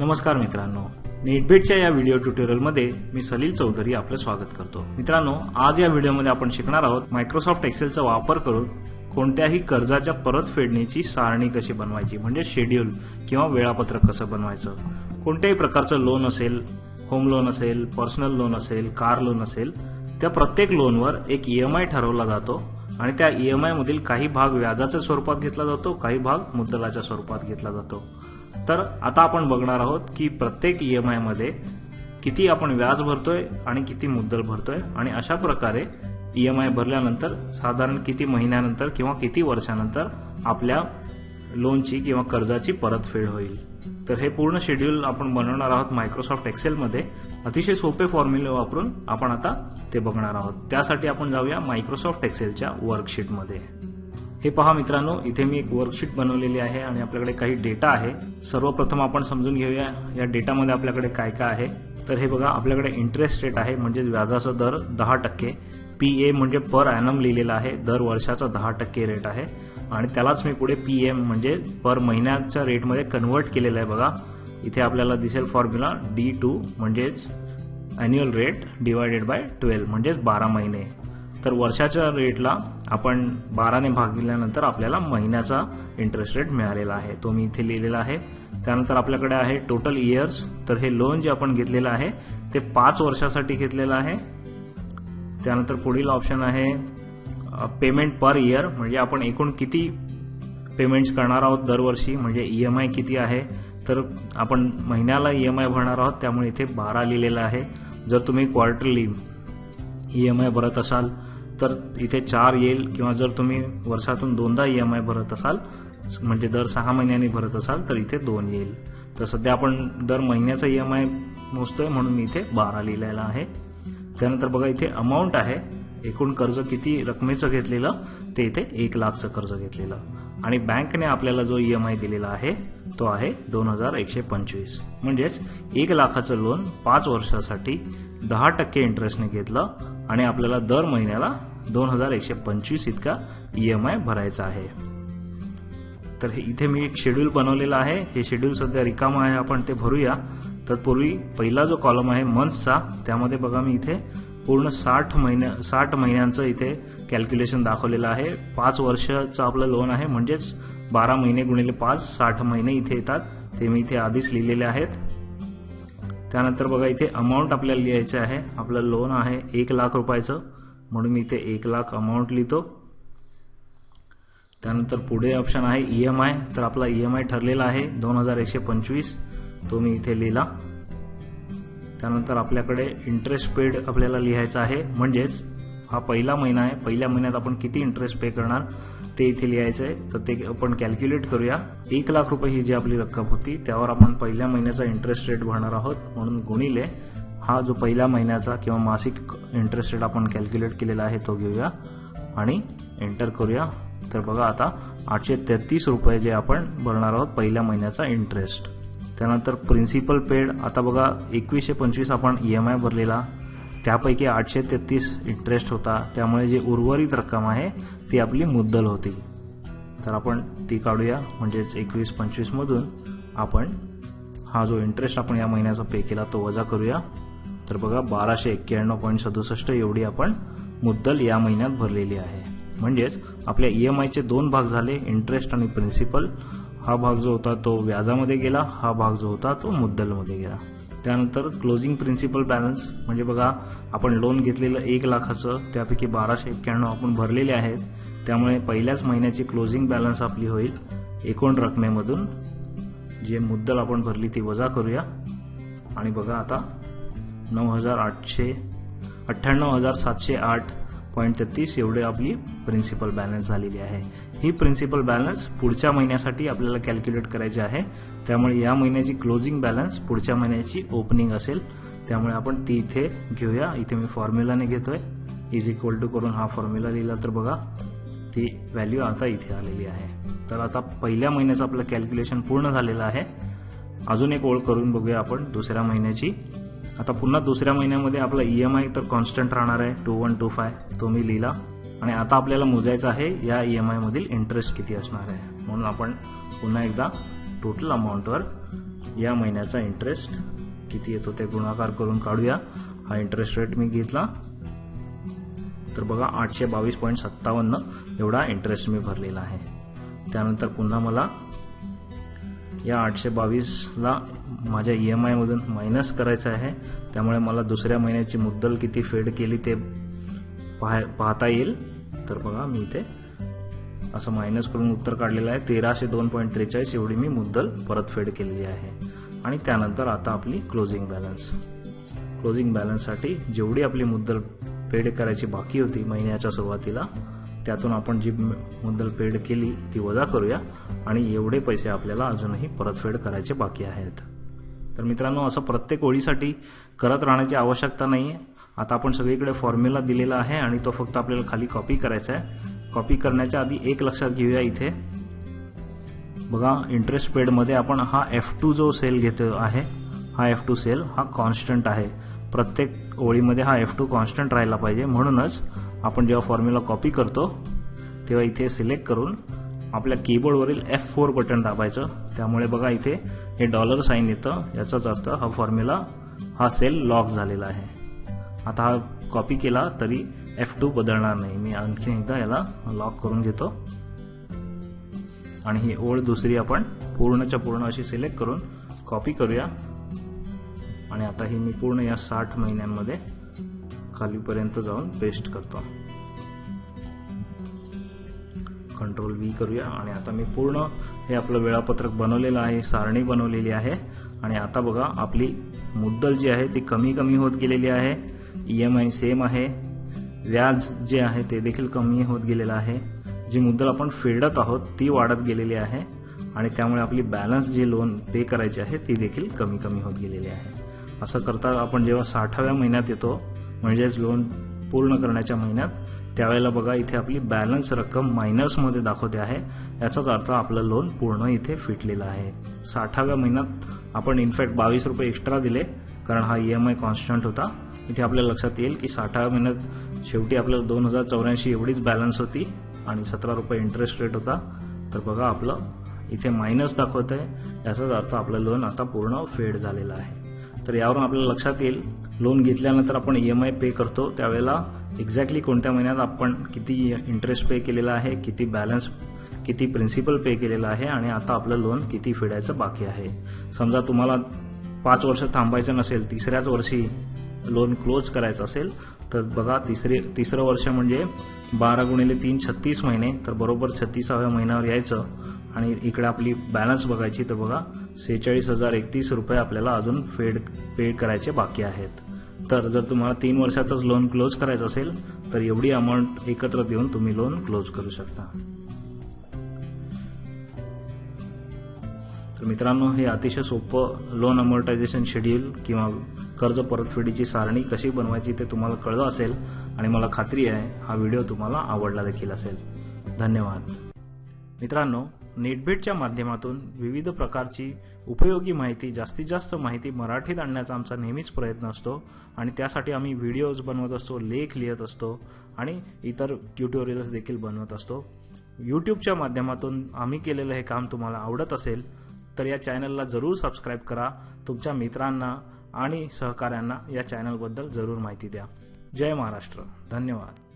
नमस्कार मित्रांनो. नेटबेटच्या या व्हिडिओ ट्युटोरियलमध्ये मी सलील चौधरी आपलं स्वागत करतो. मित्रांनो आज या व्हिडिओमध्ये आपण शिकणार आहोत मायक्रोसॉफ्ट एक्सेलचा वापर करून कोणत्याही कर्जाच्या परतफेडणीची सारणी कशी बनवायची म्हणजे शेड्यूल किंवा वेळापत्रक कसं बनवायचं. कोणत्याही प्रकारचं लोन असेल होम लोन असेल पर्सनल लोन असेल कार लोन असेल त्या प्रत्येक लोनवर एक ईएमआय ठरवला जातो आणि त्या ईएमआय मधील काही भाग व्याजाच्या स्वरूपात घेतला जातो काही भाग मुद्दलाच्या स्वरूपात घेतला जातो. तर आता आपण बघणार आहोत की प्रत्येक ईएमआयमध्ये किती आपण व्याज भरतोय आणि किती मुद्दल भरतोय आणि अशा प्रकारे ईएमआय भरल्यानंतर साधारण किती महिन्यानंतर किंवा किती वर्षानंतर आपल्या लोनची किंवा कर्जाची परतफेड होईल. तर हे पूर्ण शेड्यूल आपण बनवणार आहोत मायक्रोसॉफ्ट एक्सेलमध्ये अतिशय सोपे फॉर्म्युले वापरून आपण आता ते बघणार आहोत. त्यासाठी आपण जाऊया मायक्रोसॉफ्ट एक्सेलच्या वर्कशीटमध्ये हे पहा मित्रांनो इथे मी एक वर्कशीट बनवलेली आहे आणि आपल्याकडे काही डेटा आहे. सर्वप्रथम आपण समजून घेऊया या डेटामध्ये आपल्याकडे काय काय आहे. तर हे बघा आपल्याकडे इंटरेस्ट रेट आहे म्हणजेच व्याजाचा दर दहा टक्के. पी ए म्हणजे पर ॲनम लिहिलेला आहे दर वर्षाचा दहा टक्के रेट आहे. आणि त्यालाच मी पुढे पी एम म्हणजे पर महिन्याच्या रेटमध्ये कन्वर्ट केलेलं आहे बघा. इथे आपल्याला दिसेल फॉर्म्युला डी टू म्हणजेच annual rate divided by twelve म्हणजेच बारा महिने. तर वर्षाच्या रेटला आपण बाराने भाग दिल्यानंतर आपल्याला महिन्याचा इंटरेस्ट रेट मिळालेला आहे. तो मी इथे लिहिलेला आहे. त्यानंतर आपल्याकडे आहे टोटल इयर्स तर हे लोन जे आपण घेतलेलं आहे ते पाच वर्षासाठी घेतलेलं आहे. त्यानंतर पुढील ऑप्शन आहे पेमेंट पर इयर म्हणजे आपण एकूण किती पेमेंट्स करणार आहोत दरवर्षी म्हणजे ई एम आय किती आहे. तर आपण महिन्याला ई एम आय भरणार आहोत त्यामुळे इथे बारा लिहिलेलं आहे. जर तुम्ही क्वार्टरली ई एम आय भरत असाल तर इथे चार येईल किंवा जर तुम्ही वर्षातून दोनदा ई एम आय भरत असाल म्हणजे दर सहा महिन्यांनी भरत असाल तर इथे दोन येईल. तर सध्या आपण दर महिन्याचा ईएमआय मोजतोय म्हणून मी इथे बारा लिहिलेला आहे. त्यानंतर बघा इथे अमाऊंट आहे. एकूण कर्ज किती रकमेचं घेतलेलं ते इथे एक लाखचं कर्ज घेतलेलं. आणि बँकने आपल्याला जो ई एम आय दिलेला आहे तो आहे दोन हजार एकशे पंचवीस. म्हणजेच एक लाखाचं लोन पाच वर्षासाठी दहा टक्के इंटरेस्टने घेतलं आणि आपल्याला दर महिन्याला दोन हजार एकशे पंचवीस इतका ई एम आय भरायचा आहे. तर हे इथे मी एक शेड्यूल बनवलेलं आहे. हे शेड्यूल सध्या रिकामा आहे. आपण ते भरूया. तत्पूर्वी पहिला जो कॉलम आहे मंथचा त्यामध्ये बघा मी इथे पूर्ण साठ महिन्या साठ महिन्यांचं इथे कॅल्क्युलेशन दाखवलेलं आहे. पाच वर्षाचं आपलं लोन आहे. म्हणजेच बारा महिने गुणिले पाच साठ महिने इथे येतात. ते मी इथे आधीच लिहिलेले आहेत. त्यानंतर बघा इथे अमाऊंट आपल्याला लिहायचं आहे. आपलं लोन आहे एक लाख रुपयाचं. म्हणून मी इथे एक लाख अमाऊंट लिहितो. त्यानंतर पुढे ऑप्शन आहे ई एम आय तर आपला ई एम आय ठरलेला आहे दोन हजार एकशे पंचवीस. तो मी इथे लिहिला. त्यानंतर आपल्याकडे इंटरेस्ट पेड आपल्याला लिहायचा आहे. म्हणजेच हा पहिला महिना आहे. पहिल्या महिन्यात आपण किती इंटरेस्ट पे करणार? ते इथे लिहायचं आहे तर ते आपण कॅल्क्युलेट करूया. एक लाख रुपये ही जी आपली रक्कम होती त्यावर आपण पहिल्या महिन्याचा इंटरेस्ट रेट भरणार आहोत म्हणून गुणिले हा जो पहिल्या महिन्याचा किंवा मासिक इंटरेस्ट रेट आपण कॅल्क्युलेट केलेला आहे तो घेऊया आणि एंटर करूया. तर बघा आता आठशे तेहतीस रुपये जे आपण भरणार आहोत पहिल्या महिन्याचा इंटरेस्ट त्यानंतर प्रिन्सिपल पेड आता बघा एकवीसशे पंचवीस आपण ई एम आय भरलेला. त्यापैकी आठशे तेहतीस इंटरेस्ट होता. त्यामुळे जी उर्वरित रक्कम आहे ती आपली मुद्दल होती. तर आपण ती काढूया. म्हणजेच एकवीस पंचवीसमधून आपण हा जो इंटरेस्ट आपण या महिन्याचा पे केला तो वजा करूया. तर बघा बाराशे एक्क्याण्णव पॉईंट सदुसष्ट एवढी आपण मुद्दल या महिन्यात भरलेली आहे. म्हणजेच आपल्या ई एम आयचे दोन भाग झाले इंटरेस्ट आणि प्रिन्सिपल हा भाग जो होता तो व्याजामध्ये गेला. हा भाग जो होता तो मुद्दलमध्ये गेला. त्यानंतर क्लोजिंग प्रिन्सिपल बॅलन्स म्हणजे बघा आपण लोन घेतलेलं एक लाखाचं त्यापैकी बाराशे एक्क्याण्णव आपण भरलेले आहेत. त्यामुळे पहिल्याच महिन्याची क्लोजिंग बॅलन्स आपली होईल एकूण रकमेमधून. जे मुद्दल आपण भरली ती वजा करूया. आणि बघा आता नऊ हजार आठशे अठ्ठ्याण्णव हजार सातशे आठ पॉईंट तेहतीस एवढे आपली प्रिन्सिपल बॅलन्स झालेली आहे. ही प्रिन्सिपल बॅलन्स पुढच्या महिन्यासाठी आपल्याला कॅल्क्युलेट करायची आहे. त्यामुळे या महिन्याची क्लोजिंग बॅलन्स पुढच्या महिन्याची ओपनिंग असेल. त्यामुळे आपण ती इथे घेऊया. इथे मी फॉर्म्युलाने घेतोय. इज इक्वल टू करून हा फॉर्म्युला लिहिला तर बघा ती व्हॅल्यू आता इथे आलेली आहे. तर आता पहिल्या महिन्याचं आपलं कॅल्क्युलेशन पूर्ण झालेलं आहे. अजून एक ओळ करून बघूया आपण दुसऱ्या महिन्याची. आता पुन्हा दुसऱ्या महिन्यामध्ये आपला ई एम आय तर कॉन्स्टंट राहणार आहे टू वन टू फाय तो मी लिहिला. आणि आता आपल्याला मोजायचं आहे या ई एम आयमधील इंटरेस्ट किती असणार आहे. म्हणून आपण पुन्हा एकदा टोटल अमाऊंटवर या महिन्याचा इंटरेस्ट किती येतो ते गुणाकार करून काढूया. हा इंटरेस्ट रेट मी घेतला. तर बघा आठशे बावीस पॉईंट सत्तावन्न एवढा इंटरेस्ट मी भरलेला आहे. त्यानंतर पुन्हा मला या आठशे बावीसला माझ्या ई एम आयमधून मायनस करायचं आहे. त्यामुळे मला दुसऱ्या महिन्याची मुद्दल किती फेड केली ते पाह पाहता येईल. तर बघा मी इथे असं मायनस करून उत्तर काढलेलं आहे. तेराशे दोन पॉईंट त्रेचाळीस एवढी मी मुद्दल परतफेड केलेली आहे. आणि त्यानंतर आता आपली क्लोजिंग बॅलन्स क्लोजिंग बॅलन्ससाठी जेवढी आपली मुद्दल पेड करायची बाकी होती महिन्याच्या सुरुवातीला त्यातून आपण जी मुद्दल पेड केली ती वजा करूया आणि एवढे पैसे आपल्याला अजूनही परतफेड करायचे बाकी आहेत. तर मित्रांनो असं प्रत्येक ओळीसाठी करत राहण्याची आवश्यकता नाही आहे आता आपण सगळीकडे फॉर्म्युला दिलेला आहे आणि तो फक्त आपल्याला खाली कॉपी करायचा आहे. कॉपी करण्याच्या आधी एक लक्षात घेऊया इथे. बघा इंटरेस्ट पेडमध्ये आपण हा एफ टू जो सेल घेतो आहे हा एफ टू सेल हा कॉन्स्टंट आहे. प्रत्येक ओळीमध्ये हा एफ टू कॉन्स्टंट राहिला पाहिजे. म्हणूनच आपण जेव्हा फॉर्म्युला कॉपी करतो तेव्हा इथे सिलेक्ट करून आपल्या कीबोर्डवरील एफ फोर बटन दाबायचं. त्यामुळे बघा इथे हे डॉलर साईन येतं. याचाच अर्थ हा फॉर्म्युला हा सेल लॉक झालेला आहे. आता हा कॉपी केला तरी एफ टू बदलणार नाही. मी आणखी एकदा याला लॉक करून घेतो. आणि ही ओळ दुसरी आपण पूर्णच्या पूर्ण अशी सिलेक्ट करून कॉपी करूया. आणि आता ही मी पूर्ण या साठ महिन्यांमध्ये खालीपर्यंत जाऊन पेस्ट करतो. कंट्रोल व्ही करूया. आणि आता मी पूर्ण हे आपलं वेळापत्रक बनवलेलं आहे सारणी बनवलेली आहे. आणि आता बघा आपली मुद्दल जी आहे ती कमी कमी होत गेलेली आहे. ई एम आय सेम आहे. व्याज जे आहे ते देखील कमी होत गेलेलं आहे. जी मुद्दल आपण फेडत आहोत ती वाढत गेलेली आहे आणि त्यामुळे आपली बॅलन्स जी लोन पे करायची आहे ती देखील कमी कमी होत गेलेली आहे. असं करता आपण जेव्हा साठाव्या महिन्यात येतो म्हणजेच लोन पूर्ण करण्याच्या महिन्यात त्यावेळेला बघा इथे आपली बॅलन्स रक्कम मायनसमध्ये दाखवते आहे. याचाच अर्थ आपलं लोन पूर्ण इथे फिटलेलं आहे. साठाव्या महिन्यात आपण इनफॅक्ट बावीस रुपये एक्स्ट्रा दिले कारण हा ई एम आय कॉन्स्टंट होता. इथे आपल्या लक्षात येईल की साठाव्या महिन्यात शेवटी आपल्याला दोन हजार चौऱ्याऐंशी एवढीच बॅलन्स होती आणि सतरा रुपये इंटरेस्ट रेट होता. तर बघा आपलं इथे मायनस दाखवत आहे याचाच अर्थ आपलं लोन आता पूर्ण फेड झालेलं आहे. तर यावरून आपल्याला लक्षात येईल लोन घेतल्यानंतर आपण ई एम आय पे करतो. त्यावेळेला एक्झॅक्टली कोणत्या महिन्यात आपण किती इंटरेस्ट पे केलेला आहे किती बॅलन्स किती प्रिन्सिपल पे केलेलं आहे आणि आता आपलं लोन किती फेडायचं बाकी आहे. समजा तुम्हाला पाच वर्ष थांबायचं नसेल तिसऱ्याच वर्षी लोन क्लोज करायचं असेल तर बघा तिसरे तिसरं वर्ष म्हणजे बारा गुणिले तीन छत्तीस महिने तर बरोबर छत्तीसाव्या महिन्यावर यायचं. आणि इकडे आपली बॅलन्स बघायची तर बघा सेहेचाळीस हजार एकतीस रुपये आपल्याला अजून फेड पे करायचे बाकी आहेत. तर जर तुम्हाला तीन वर्षातच लोन क्लोज करायचं असेल तर एवढी अमाऊंट एकत्र देऊन तुम्ही लोन क्लोज करू शकता. तर मित्रांनो हे अतिशय सोपं लोन अमोर्टायझेशन शेड्यूल किंवा कर्ज परतफेडीची सारणी कशी बनवायची ते तुम्हाला कळलं असेल आणि मला खात्री आहे हा व्हिडिओ तुम्हाला आवडला देखील असेल. धन्यवाद. मित्रांनो नेटबेटच्या माध्यमातून विविध प्रकारची उपयोगी माहिती जास्तीत जास्त माहिती मराठीत आणण्याचा आमचा नेहमीच प्रयत्न असतो आणि त्यासाठी आम्ही व्हिडिओज बनवत असतो लेख लिहित असतो आणि इतर ट्युटोरियल्स देखील बनवत असतो. यूट्यूबच्या माध्यमातून आम्ही केलेलं हे काम तुम्हाला आवडत असेल तर या चॅनलला जरूर सबस्क्राईब करा. तुमच्या मित्रांना आणि सहकाऱ्यांना या चॅनलबद्दल जरूर माहिती द्या. जय महाराष्ट्र. धन्यवाद.